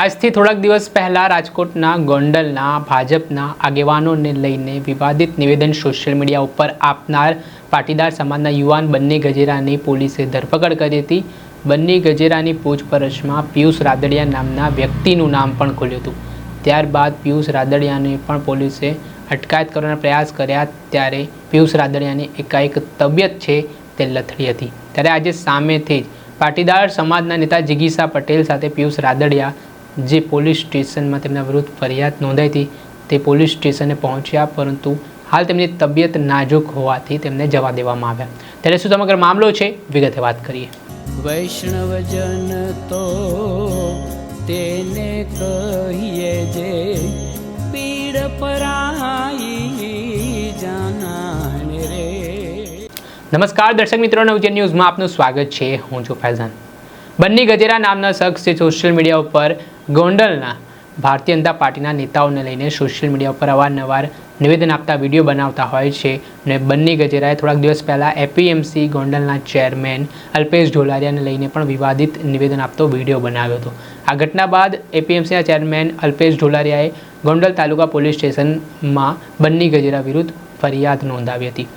આજથી થોડાક દિવસ પહેલાં રાજકોટના ગોંડલના ભાજપના આગેવાનોને લઈને વિવાદિત નિવેદન સોશિયલ મીડિયા ઉપર આપનાર પાટીદાર સમાજના યુવાન બંને ગજેરાની પોલીસે ધરપકડ કરી હતી. બંને ગજેરાની પૂછપરછમાં પિયુષ રાદડિયા નામના વ્યક્તિનું નામ પણ ખોલ્યું હતું. ત્યારબાદ પિયુષ રાદડિયાને પણ પોલીસે અટકાયત કરવાના પ્રયાસ કર્યા ત્યારે પિયુષ રાદડિયાની એકાએક તબિયત છે તે લથડી હતી. ત્યારે આજે સામેથી જ પાટીદાર સમાજના નેતા જિગીસા પટેલ સાથે પિયુષ રાદડિયા જે પોલીસ સ્ટેશનમાં તેમના વિરુદ્ધ ફરિયાદ નોંધાઈ હતી તે પોલીસ સ્ટેશને પહોંચ્યા પરંતુ હાલ તેમની તબિયત નાજુક હોવાથી તેમને જવા દેવામાં આવ્યા. ત્યારે શું સમગ્ર મામલો છે? વિગતે વાત કરીએ. વૈષ્ણવજન તો તેને કહીએ જે પીડ પરાઈ જાનાને રે. નમસ્કાર દર્શક મિત્રો નવજન ન્યૂઝમાં આપનું સ્વાગત છે. હું છું ફૈઝાન. બન્ની ગજેરા નામના શખ્સ સોશિયલ મીડિયા ઉપર ગોંડલના ભારતીય જનતા પાર્ટીના નેતાઓને લઈને સોશિયલ મીડિયા ઉપર અવારનવાર નિવેદન આપતા વીડિયો બનાવતા હોય છે અને બંને ગજેરાએ થોડાક દિવસ પહેલાં એપીએમસી ગોંડલના ચેરમેન અલ્પેશ ઢોલારિયાને લઈને પણ વિવાદિત નિવેદન આપતો વીડિયો બનાવ્યો હતો. આ ઘટના બાદ એપીએમસીના ચેરમેન અલ્પેશ ઢોલારિયાએ ગોંડલ તાલુકા પોલીસ સ્ટેશનમાં બંને ગજેરા વિરુદ્ધ ફરિયાદ નોંધાવી હતી.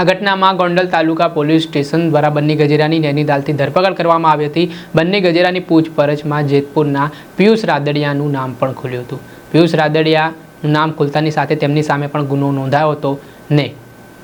આ ઘટનામાં ગોંડલ તાલુકા પોલીસ સ્ટેશન દ્વારા બંને ગજેરાની નૈનીતાલથી ધરપકડ કરવામાં આવી હતી. બંને ગજેરાની પૂછપરછમાં જેતપુરના પિયુષ રાદડિયાનું નામ પણ ખુલ્યું હતું. પિયુષ રાદડિયાનું નામ ખુલતાની સાથે તેમની સામે પણ ગુનો નોંધાયો હતો ને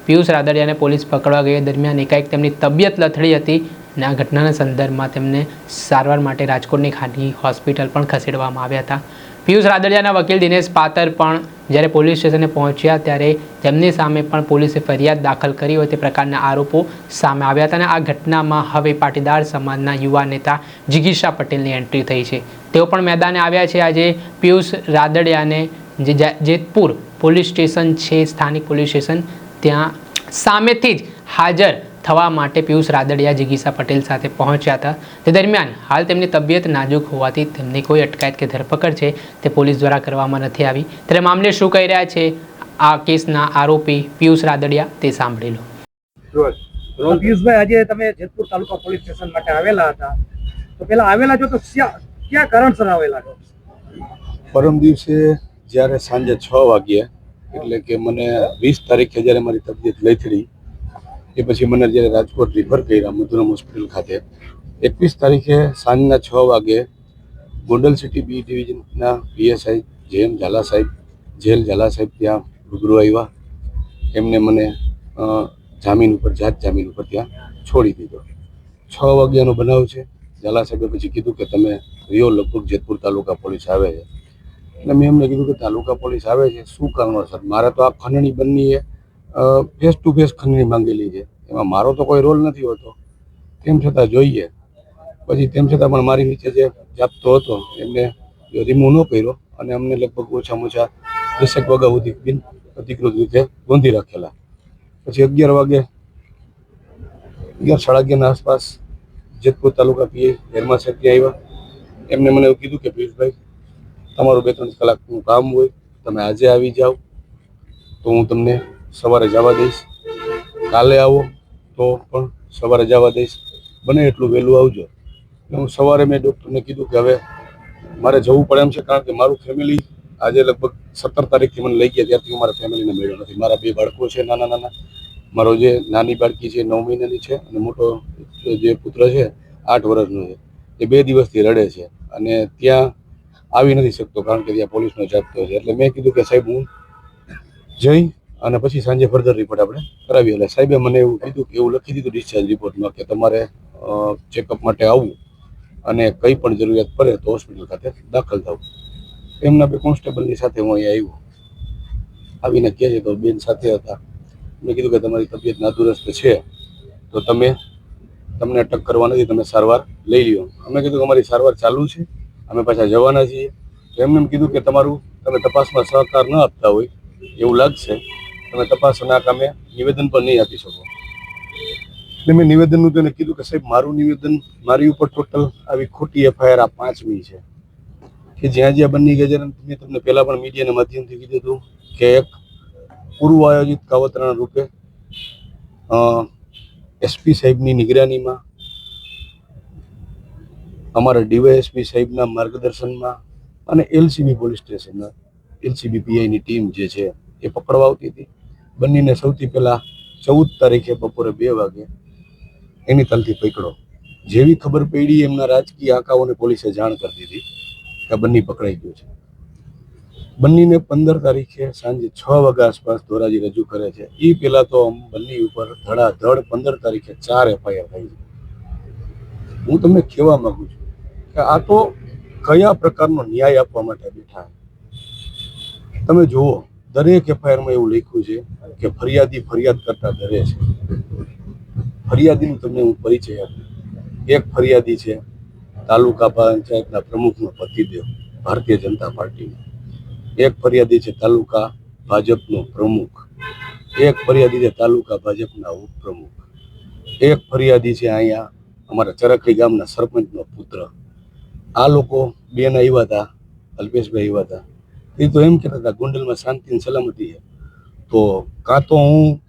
પિયુષ રાદડિયાને પોલીસ પકડવા ગઈ દરમિયાન એકાએક તેમની તબિયત લથડી હતી અને આ ઘટનાના સંદર્ભમાં તેમને સારવાર માટે રાજકોટની ખાનગી હોસ્પિટલ પણ ખસેડવામાં આવ્યા હતા. પિયુષ રાદડિયાના વકીલ દિનેશ પાતર પણ જ્યારે પોલીસ સ્ટેશને પહોંચ્યા ત્યારે તેમની સામે પણ પોલીસે ફરિયાદ દાખલ કરી હોય તે પ્રકારના આરોપો સામે આવ્યા હતા અને આ ઘટનામાં હવે પાટીદાર સમાજના યુવા નેતા જિગીશા પટેલની એન્ટ્રી થઈ છે. તેઓ પણ મેદાને આવ્યા છે. આજે પિયુષ રાદડિયાને જે, જેતપુર પોલીસ સ્ટેશન છે, સ્થાનિક પોલીસ સ્ટેશન, ત્યાં સામેથી જ હાજર થવા માટે પિયુષ રાદડિયા જિગીસા પટેલ સાથે પહોંચ્યા હતા. તે દરમિયાન હાલ તેમની તબિયત નાજુક હોવાથી તેમની કોઈ અટકાયત કે ધરપકડ છે તે પોલીસ દ્વારા કરવામાં નથી આવી. ત્યારે મામલે શું કહી રહ્યા છે આ કેસના આરોપી પિયુષ રાદડિયા તે સાંભળી લો. પિયુષભાઈ આજે તમે જેતપુર તાલુકા પોલીસ સ્ટેશન માટે આવેલા હતા. તો પેલા આવેલા છો તો ક્યાં ક્યાં કારણસર આવેલા છો? પરમ દિવસે જ્યારે સાંજે છ વાગ્યે એટલે કે મને વીસ તારીખે જ્યારે મારી તબિયત લથડી એ પછી મને જ્યારે રાજકોટ રિફર કર્યા મધુરમ હોસ્પિટલ ખાતે, એકવીસ તારીખે સાંજના છ વાગે ગોંડલ સિટી બી ડિવિઝનના પીએસઆઈ જેએમ ઝાલા સાહેબ, જેલ ઝાલા સાહેબ ત્યાં રૂબરૂ આવ્યા. એમને મને જામીન ઉપર, જાત જામીન ઉપર ત્યાં છોડી દીધો. છ વાગ્યાનો બનાવ છે. ઝાલા સાહેબે પછી કીધું કે તમે રિયો લગભગ જેતપુર તાલુકા પોલીસ આવે છે. એટલે મેં એમને કીધું કે તાલુકા પોલીસ આવે છે, શું કારણોસર? મારે તો આ ખંડણી બંનીએ ફેસ ટુ ફેસ ખંડણી માંગેલી છે. એમાં મારો તો કોઈ રોલ નથી હોતો. તેમ છતાં જોઈએ. પછી તેમ છતાં પણ મારી નીચે જે જાપતો હતો, એમને રિમૂવ ન કર્યો અને અમને લગભગ ઓછામાં ઓછા દસેક વાગ્યા સુધી બિન અધિકૃત રીતે ગોંધી રાખેલા. પછી અગિયાર વાગે, અગિયાર સાડા અગિયારના આસપાસ જેતપુર તાલુકા પીએ હેરમા સાહેબ ત્યાં આવ્યા. એમને મને એવું કીધું કે, પિયુષભાઈ, તમારું બે ત્રણ કલાકનું કામ હોય, તમે આજે આવી જાઓ, તો હું તમને સવારે જવા દઈશ. કાલે આવો તો પણ સવારે જવા દઈશ. બને એટલું વહેલું આવજો. હું સવારે મેં ડૉક્ટરને કીધું કે હવે મારે જવું પડે એમ છે, કારણ કે મારું ફેમિલી આજે લગભગ સત્તર તારીખથી મને લઈ ગયા, ત્યારથી હું મારા ફેમિલીને મળ્યો નથી. મારા બે બાળકો છે, નાના નાના. મારો જે નાની બાળકી છે નવ મહિનાની છે અને મોટો જે પુત્ર છે, આઠ વર્ષનો છે. એ બે દિવસથી રડે છે અને ત્યાં આવી નથી શકતો, કારણ કે ત્યાં પોલીસનો જાપતો છે. એટલે મેં કીધું કે સાહેબ હું જઈ અને પછી સાંજે ફર્ધર રિપોર્ટ આપણે કરાવીએ. એટલે સાહેબે મને એવું કીધું કે એવું લખી દીધું ડિસ્ચાર્જ રિપોર્ટમાં કે તમારે ચેકઅપ માટે આવવું અને કંઈ પણ જરૂરિયાત પડે તો હોસ્પિટલ ખાતે દાખલ થવું. એમના બે કોન્સ્ટેબલની સાથે હું અહીંયા આવ્યો. આવીને કહે છે તો બેન સાથે હતા. મેં કીધું કે તમારી તબિયત નાદુરસ્ત છે, તો તમે, તમને અટક કરવા નથી, તમે સારવાર લઈ લ્યો. અમે કીધું કે અમારી સારવાર ચાલુ છે, અમે પાછા જવાના છીએ. એમને એમ કીધું કે તમારું, તમે તપાસમાં સહકાર ન આપતા હોય એવું લાગશે. તમે તપાસના કામે નિવેદન પણ નહીં આપી શકો. એટલે મેં નિવેદનનું તેને કીધું કે સાહેબ, મારું નિવેદન, મારી ઉપર ટોટલ આવી ખોટી એફઆઈઆર આ પાંચમી છે. કે જ્યાં જ્યાં બની ગયા છે મેં તમને પહેલાં પણ મીડિયાના માધ્યમથી કીધું હતું કે એક પૂર્વ આયોજિત કાવતરાના રૂપે એસપી સાહેબની નિગરાનીમાં, અમારા ડીવાયએસપી સાહેબના માર્ગદર્શનમાં અને એલસીબી પોલીસ સ્ટેશનના એલસીબી પીઆઈની ટીમ જે છે એ પકડવા આવતી હતી. બંનેને સૌથી પહેલાં ચૌદ તારીખે બપોરે બે વાગે એની તલથી પકડો. જેવી ખબર પડી એમના રાજકીય આંકાઓને પોલીસે જાણ કરી દીધી કે બંને પકડાઈ ગયો છે. બંનીને પંદર તારીખે સાંજે છ વાગ્યા આસપાસ ધોરાજી રજૂ કરે છે. એ પહેલાં તો બંને ઉપર ધડાધડ પંદર તારીખે ચાર એફઆઈઆર થઈ છે. હું તમને કહેવા માંગુ છું કે આ તો કયા પ્રકારનો ન્યાય આપવા માટે બેઠા તમે જુઓ. દરેક એફઆઈઆરમાં એવું લખ્યું છે કે ફરિયાદી ફરિયાદ કરતા ડરે છે. ફરિયાદીનું તમને હું પરિચય આપું. એક ફરિયાદી છે, તાલુકા પંચાયતના પ્રમુખનો પતિદેવ, ભારતીય જનતા પાર્ટીનો. એક ફરિયાદી છે, તાલુકા ભાજપનો પ્રમુખ. એક ફરિયાદી છે, તાલુકા ભાજપના ઉપપ્રમુખ. એક ફરિયાદી છે, અહીંયા અમારા ચરખડી ગામના સરપંચનો પુત્ર. આ લોકો બેન આવ્યા હતા, અલ્પેશભાઈ આવ્યા હતા. એ તો એમ કહેતા હતા, ગોંડલમાં શાંતિ અને સલામતી છે. તો કાં તો હું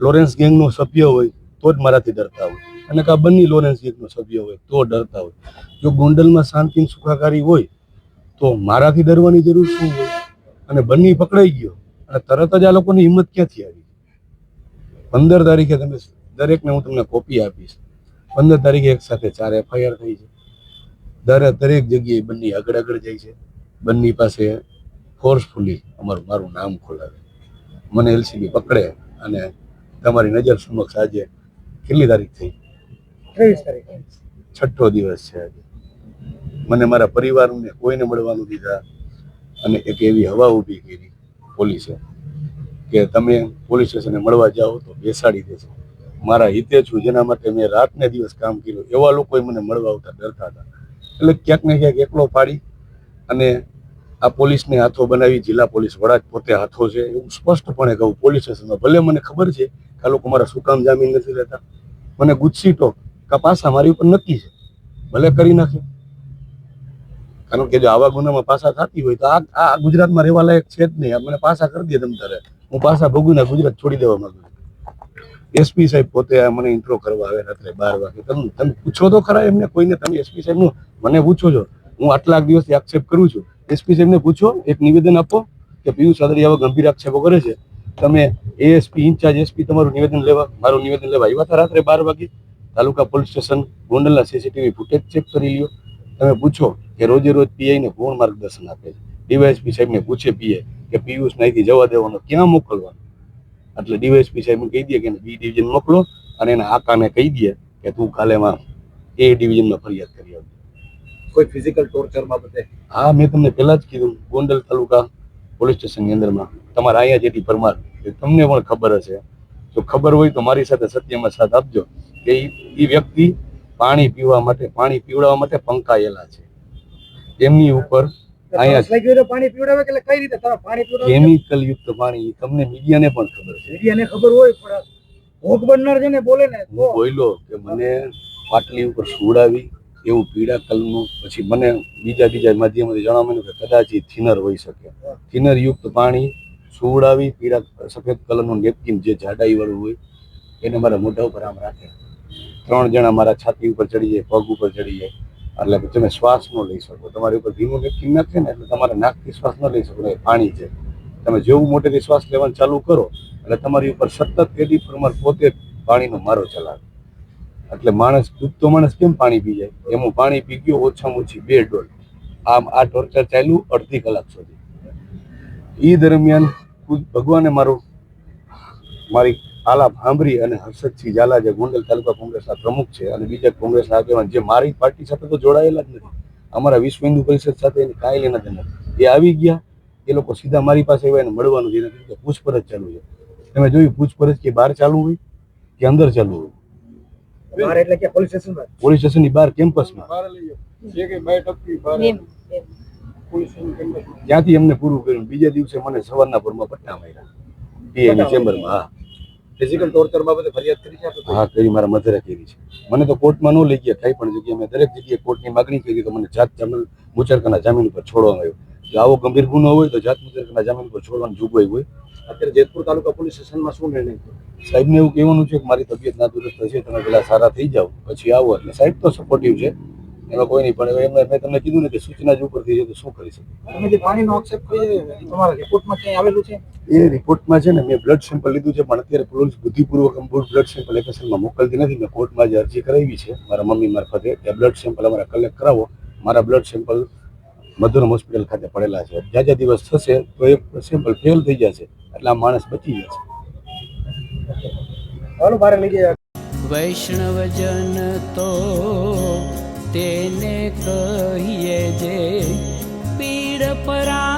લોરેન્સ ગેંગનો સભ્ય હોય, તો જ મારાથી ડરતા હોય. અને કાં બંને લોરેન્સ ગેંગનો સભ્ય હોય, તો ડરતા હોય. જો ગોંડલમાં શાંતિ સુખાકારી હોય, તો મારાથી ડરવાની જરૂર શું હોય? અને બંને પકડાઈ ગયો, અને તરત જ આ લોકોની હિંમત ક્યાંથી આવી? પંદર તારીખે તમે દરેકને હું તમને કોપી આપીશ. પંદર તારીખે એક સાથે ચાર એફઆઈઆર થઈ છે. દરેક દરેક જગ્યાએ બંને આગળ આગળ જાય છે. બંને પાસે ફોર્સફુલી અમારું મારું નામ ખોલાવે. મને એલસીબી પકડે અને તમારી નજર સમક્ષ આજે કેટલી તારીખ થઈ? ત્રેવીસ તારીખે. છઠ્ઠો દિવસ છે આજે. મને મારા પરિવારને કોઈને મળવાનું દીધા અને એક એવી હવા ઊભી કરી પોલીસે કે તમે પોલીસ સ્ટેશને મળવા જાઓ તો બેસાડી દેશે મારા હિતે છું જેના માટે મેં રાત ને દિવસ કામ કર્યું. એવા લોકોએ મને મળવા આવતા ડરતા હતા. એટલે ક્યાંક ને ક્યાંક એકલો પાડી અને આ પોલીસને હાથો બનાવી, જિલ્લા પોલીસ વડા પોતે હાથો છે, એવું સ્પષ્ટપણે કહું, પોલીસ સ્ટેશનમાં. ભલે મને ખબર છે કે આ લોકો મારા શું કામ જામીન નથી લેતા. મને ગુસ્સી ટોક પાસા મારી ઉપર નક્કી છે. ભલે કરી નાખે. કારણ કે જો આવા ગુનામાં પાસા થતી હોય તો આ આ ગુજરાતમાં રહેવા લાયક છે જ નહીં. મને પાસા કરી દે તમ તારે. હું પાસા ભોગવીને ગુજરાત છોડી દેવા માંગુ એસપી સાહેબ પોતે મને ઇન્ટ્રો કરવા આવે રાત્રે બાર વાગે. તમે તમે પૂછો તો ખરા એમને કોઈને. તમે એસપી સાહેબનું મને પૂછો છો. હું આટલા દિવસથી આક્ષેપ કરું છું. એસપી સાહેબને પૂછો, એક નિવેદન આપો કે પિયુષ આદરી આવા ગંભીર આક્ષેપો કરે છે. તમે એએસપી ઇન્ચાર્જ એસપી તમારું નિવેદન લેવા, મારું નિવેદન લેવા આવ્યા હતા રાત્રે બાર વાગે. તાલુકા પોલીસ સ્ટેશન ગોંડલના સીસીટીવી ફૂટેજ ચેક કરી લ્યો. તમે પૂછો કે રોજે રોજ પીઆઈને કોણ માર્ગદર્શન આપે છે. ડીવાયએસપી સાહેબને પૂછે પીએ કે પિયુષ અહીંથી જવા દેવાનો ક્યાં મોકલવાનો? એટલે ડીવાયએસપી સાહેબ કહી દે કે બી ડિવિઝન મોકલો અને એના આકાને કહી દે કે તું કાલે એ ડિવિઝનમાં ફરિયાદ કરી આવજે કોઈ ફિઝિકલ ટોર્ચર બાબતે હા મેં તમને પહેલા જ કીધું ગોંડલ તાલુકા પોલીસ સ્ટેશનની અંદરમાં. તમારા અહીંયા જેટી પરમાર એ તમને પણ ખબર હશે. જો ખબર હોય તો મારી સાથે સત્યમાં સાથ આપજો કે એ વ્યક્તિ પાણી પીવા માટે પાણી પીવડાવવા માટે પંકાયેલા છે. એમની ઉપર કેમિકલ યુક્ત પાણી તમને મીડિયાને પણ ખબર છે. મીડિયાને ખબર હોય પણ ભોગ બનનાર છે ને બોલે ને બોલ્યો કે મને પાટલી ઉપર સુવડાવી એવું પીળા કલરનું, પછી મને બીજા બીજા માધ્યમથી જણાવવા માંડ્યું કે કદાચ એ થિનર હોઈ શકે. થિનર યુક્ત પાણી સુવડાવી પીળા સફેદ કલરનું નેપકિન જે જાડાઈ વાળું હોય, એને મારા મોઢા ઉપર આમ રાખે. ત્રણ જણા મારા છાતી ઉપર ચડી જાય, પગ ઉપર ચડી જાય. એટલે તમે શ્વાસ ન લઈ શકો. તમારી ઉપર ભીનું નેપકિન નાખે ને એટલે તમારે નાકથી શ્વાસ ન લઈ શકો. એ પાણી છે. તમે જેવું મોટેથી શ્વાસ લેવાનું ચાલુ કરો, એટલે તમારી ઉપર સતત એડી પ્રમાણ પોતે પાણીનો મારો ચલાવે. એટલે માણસ ડૂબતો માણસ કેમ પાણી પી જાય? એમાં પાણી પી ગયો, ઓછામાં ઓછી બે ડોલ. આમ આ ટોર્ચર ચાલ્યું અડધી કલાક સુધી. એ દરમિયાન ભગવાને મારું, મારી આલાપ સાંભળી અને હર્ષદસિંહ ઝાલા જે ગોંડલ તાલુકા કોંગ્રેસના પ્રમુખ છે અને બીજા કોંગ્રેસના આગેવાન જે મારી પાર્ટી સાથે તો જોડાયેલા જ નથી. અમારા વિશ્વ હિન્દુ પરિષદ સાથે એને કાંઈ લેના દેના એ આવી ગયા, એ લોકો સીધા મારી પાસે આવ્યા એને મળવાનું જેને પૂછપરછ ચાલુ છે. તમે જોયું પૂછપરછ કે બહાર ચાલુ હોય કે અંદર ચાલુ હોય? બહાર એટલે કે પોલીસ સ્ટેશનમાં. પોલીસ સ્ટેશનની બહાર કેમ્પસમાં. ત્યાંથી અમને પૂરું કર્યું. બીજા દિવસે મને સવારના પરમાં પટ્ટા માર્યા. પીએની ચેમ્બરમાં હા. ફિઝિકલ ટોર્ચર બાબતે ફરિયાદ કરી છે હા કરી મારા મધરે કરી છે. મને તો કોર્ટમાં ન લઈ ગયા. કઈ પણ જગ્યાએ મેં દરેક જગ્યાએ કોર્ટની માગણી કરી તો મને જાત જામીન મુચરકાના જામીન ઉપર છોડવામાં આવ્યો. જો આવો ગંભીર ગુનો હોય તો જાત મુજબના જામીન પર છોડવાની જોગવાઈ હોય. અત્યારે જેતપુર તાલુકા પોલીસ સ્ટેશનમાં શું નિર્ણય સાહેબને એવું કહેવાનું છે કે મારી તબિયત ના દુરસ્ત છે તમે પેલા સારા થઈ જાઓ પછી આવો. એટલે સાહેબ તો સપોર્ટિવ છે. એમાં કોઈ નહીં પણ એમને મેં તમને કીધું ને કે સૂચના જ ઉપરથી છે તો શું કરી શકે? તમે જે પાણીનો આક્ષેપ તમારા રિપોર્ટમાં ક્યાંય આવેલું છે? એ રિપોર્ટમાં છે ને મેં બ્લડ સેમ્પલ લીધું છે પણ અત્યારે પોલીસ બુદ્ધિપૂર્વક અમૂળ બ્લડ સેમ્પલ એફએસએલમાં મોકલતી નથી. મેં કોર્ટમાં જે અરજી કરાવી છે મારા મમ્મી મારફતે. કે બ્લડ સેમ્પલ અમારા કલેક્ટ કરાવો. મારા બ્લડ સેમ્પલ મધુરમ હોસ્પિટલ ખાતે પડેલા છે. જ્યાં જ્યાં દિવસ થશે તો એ સેમ્પલ ફેલ થઈ જશે એટલે આ માણસ બચી જશે. હાલો બહાર લઈ જાય. વૈષ્ણવજન તો તેને કહીએ જે પીડ પરા